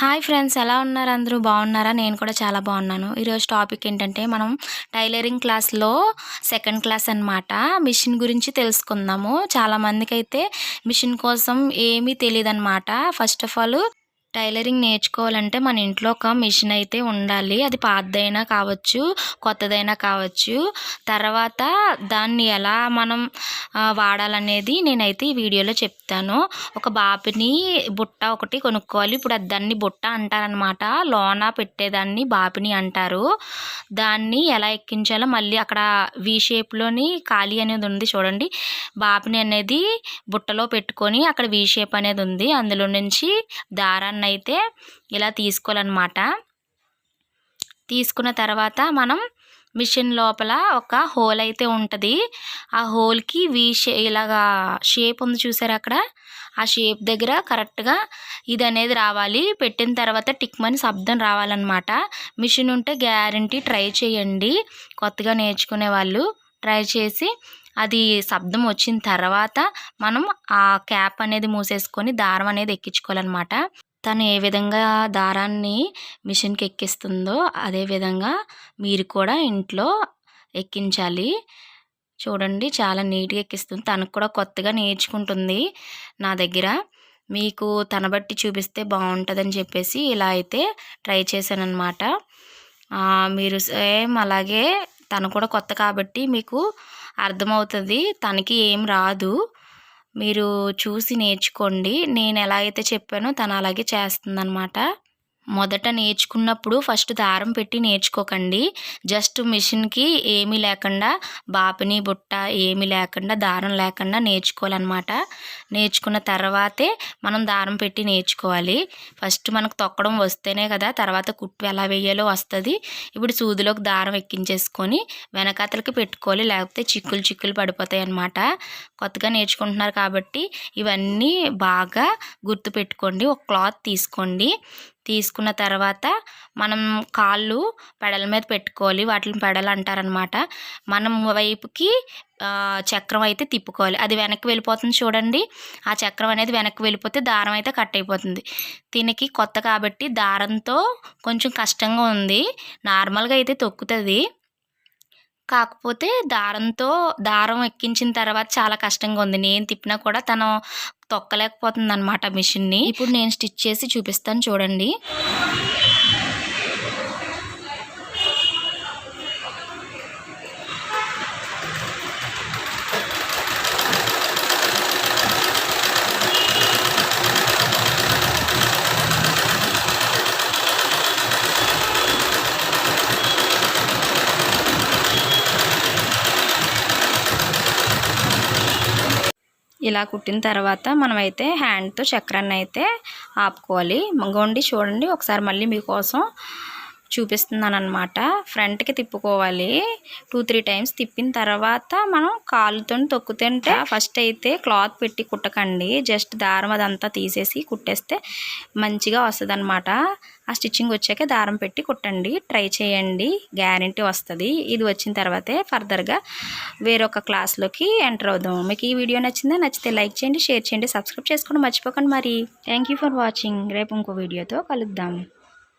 Hi friends ఎలా ఉన్నారు? అందరూ బాగున్నారా? నేను కూడా చాలా బాగున్నాను. ఈరోజు టాపిక్ ఏంటంటే మనం టైలరింగ్ క్లాస్లో సెకండ్ క్లాస్ అనమాట మిషన్ గురించి తెలుసుకుందాము. చాలామందికి అయితే మిషన్ కోసం ఏమీ తెలియదు అనమాట ఫస్ట్ ఆఫ్ ఆల్ టైలరింగ్ నేర్చుకోవాలంటే మన ఇంట్లో ఒక మిషన్ అయితే ఉండాలి. అది పాతదైనా కావచ్చు కొత్తదైనా కావచ్చు. తర్వాత దాన్ని ఎలా మనం వాడాలనేది నేనైతే ఈ వీడియోలో చెప్తాను. ఒక బాపిని బుట్ట ఒకటి కొనుక్కోవాలి. ఇప్పుడు దాన్ని బుట్ట అంటారనమాట లోన పెట్టేదాన్ని బాపిని అంటారు. దాన్ని ఎలా ఎక్కించాలో మళ్ళీ అక్కడ వి షేప్లోని ఖాళీ అనేది ఉంది చూడండి. బాపిని అనేది బుట్టలో పెట్టుకొని అక్కడ వి షేప్ అనేది ఉంది. అందులో నుంచి దారాన్ని దాన్ని అయితే ఇలా తీసుకోవాలన్నమాట. తీసుకున్న తర్వాత మనం మిషన్ లోపల ఒక హోల్ అయితే ఉంటుంది. ఆ హోల్కి వీ షే ఇలాగా షేప్ ఉంది చూసారు అక్కడ? ఆ షేప్ దగ్గర కరెక్ట్గా ఇది అనేది రావాలి. పెట్టిన తర్వాత టిక్మని శబ్దం రావాలన్నమాట. మిషన్ ఉంటే గ్యారంటీ ట్రై చేయండి. కొత్తగా నేర్చుకునే వాళ్ళు ట్రై చేసి అది శబ్దం వచ్చిన తర్వాత మనం ఆ క్యాప్ అనేది మూసేసుకొని దారం అనేది ఎక్కించుకోవాలన్నమాట. తను ఏ విధంగా దారాన్ని మిషన్కి ఎక్కిస్తుందో అదే విధంగా మీరు కూడా ఇంట్లో ఎక్కించాలి. చూడండి చాలా నీట్గా ఎక్కిస్తుంది. తనకు కూడా కొత్తగా నేర్చుకుంటుంది నా దగ్గర. మీకు తన బట్టి చూపిస్తే బాగుంటుందని చెప్పేసి ఇలా అయితే ట్రై చేశాను మీరు సేమ్ అలాగే తను కూడా కొత్త కాబట్టి మీకు అర్థమవుతుంది. తనకి ఏం రాదు. మీరు చూసి నేర్చుకోండి. నేను ఎలా అయితే చెప్పానో తను అలాగే చేస్తుందనమాట మొదట నేర్చుకున్నప్పుడు ఫస్ట్ దారం పెట్టి నేర్చుకోకండి. జస్ట్ మిషన్కి ఏమీ లేకుండా బాపిని బుట్ట ఏమీ లేకుండా దారం లేకుండా నేర్చుకోవాలన్నమాట. నేర్చుకున్న తర్వాతే మనం దారం పెట్టి నేర్చుకోవాలి. ఫస్ట్ మనకు తొక్కడం వస్తేనే కదా తర్వాత కుట్టు ఎలా వేయాలో వస్తుంది. ఇప్పుడు సూదిలోకి దారం ఎక్కించేసుకొని వెనకాతలకి పెట్టుకోవాలి. లేకపోతే చిక్కులు చిక్కులు పడిపోతాయి అన్నమాట. కొత్తగా నేర్చుకుంటున్నారు కాబట్టి ఇవన్నీ బాగా గుర్తుపెట్టుకోండి. ఒక క్లాత్ తీసుకోండి. తీసుకున్న తర్వాత మనం కాళ్ళు పెడల మీద పెట్టుకోవాలి. వాటిని పెడలు అంటారనమాట మనం వైపుకి చక్రం అయితే తిప్పుకోవాలి. అది వెనక్కి వెళ్ళిపోతుంది చూడండి. ఆ చక్రం అనేది వెనక్కి వెళ్ళిపోతే దారం అయితే కట్ అయిపోతుంది. దీనికి కొత్త కాబట్టి దారంతో కొంచెం కష్టంగా ఉంది. నార్మల్గా అయితే తొక్కుతుంది. కాకపోతే దారంతో దారం ఎక్కించిన తర్వాత చాలా కష్టంగా ఉంది. నేను తిప్పినా కూడా తను తొక్కలేకపోతుంది అనమాట మిషన్ని. ఇప్పుడు నేను స్టిచ్ చేసి చూపిస్తాను చూడండి. ఇలా కుట్టిన తర్వాత మనమైతే హ్యాండ్తో చక్రాన్ని అయితే ఆపుకోవాలి. గోండి చూడండి ఒకసారి మళ్ళీ మీకోసం చూపిస్తున్నాను అనమాట ఫ్రంట్కి తిప్పుకోవాలి. టూ త్రీ టైమ్స్ తిప్పిన తర్వాత మనం కాలుతో తొక్కుతుంటే ఫస్ట్ అయితే క్లాత్ పెట్టి కుట్టకండి. జస్ట్ దారం అదంతా తీసేసి కుట్టేస్తే మంచిగా వస్తుంది అనమాట ఆ స్టిచ్చింగ్ వచ్చాక దారం పెట్టి కుట్టండి. ట్రై చేయండి. గ్యారంటీ వస్తుంది. ఇది వచ్చిన తర్వాతే ఫర్దర్గా వేరొక క్లాస్లోకి ఎంటర్ అవుదాం. మీకు ఈ వీడియో నచ్చిందా? నచ్చితే లైక్ చేయండి షేర్ చేయండి సబ్స్క్రైబ్ చేసుకోండి మర్చిపోకండి మరి. Thank for watching. రేపు ఇంకో వీడియోతో కలుద్దాం.